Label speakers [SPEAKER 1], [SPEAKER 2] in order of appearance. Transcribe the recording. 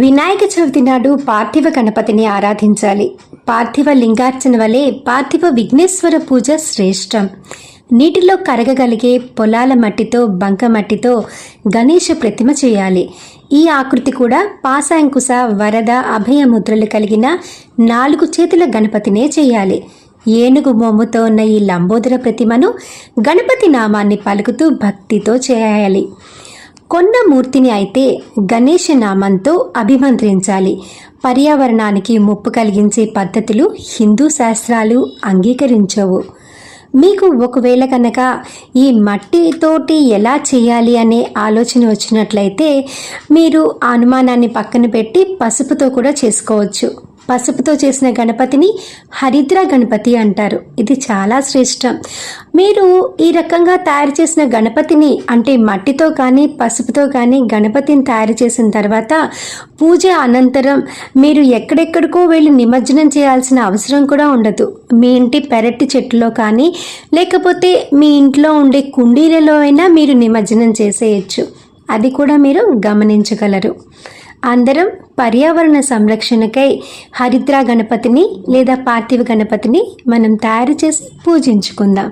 [SPEAKER 1] వినాయక చవితి నాడు పార్థివ గణపతిని ఆరాధించాలి. పార్థివ లింగార్చన వలె పార్థివ విఘ్నేశ్వర పూజ శ్రేష్టం. నీటిలో కరగగలిగే పొలాల మట్టితో బంక మట్టితో గణేష ప్రతిమ చేయాలి. ఈ ఆకృతి కూడా పాశాంకుశ వరద అభయ ముద్రలు కలిగిన నాలుగు చేతుల గణపతినే చేయాలి. ఏనుగు మోముతో ఉన్న ఈ లంబోదర ప్రతిమను గణపతి నామాన్ని పలుకుతూ భక్తితో చేయాలి. కొన్న మూర్తిని అయితే గణేష నామంతో అభిమంత్రించాలి. పర్యావరణానికి ముప్పు కలిగించే పద్ధతులు హిందూ శాస్త్రాలు అంగీకరించవు. మీకు ఒకవేళ కనుక ఈ మట్టితోటి ఎలా చేయాలి అనే ఆలోచన వచ్చినట్లయితే మీరు ఆ అనుమానాన్ని పక్కన పెట్టి పసుపుతో కూడా చేసుకోవచ్చు. పసుపుతో చేసిన గణపతిని హరిద్ర గణపతి అంటారు. ఇది చాలా శ్రేష్టం. మీరు ఈ రకంగా తయారు చేసిన గణపతిని అంటే మట్టితో కానీ పసుపుతో కానీ గణపతిని తయారు చేసిన తర్వాత పూజ అనంతరం మీరు ఎక్కడెక్కడికో వెళ్ళి నిమజ్జనం చేయాల్సిన అవసరం కూడా ఉండదు. మీ ఇంటి పెరటి చెట్టులో కానీ లేకపోతే మీ ఇంట్లో ఉండే కుండీలలో అయినా మీరు నిమజ్జనం చేసేయచ్చు. అది కూడా మీరు గమనించగలరు. అందరం పర్యావరణ సంరక్షణకై హరిద్రా గణపతిని లేదా పార్థివ గణపతిని మనం తయారు చేసి పూజించుకుందాం.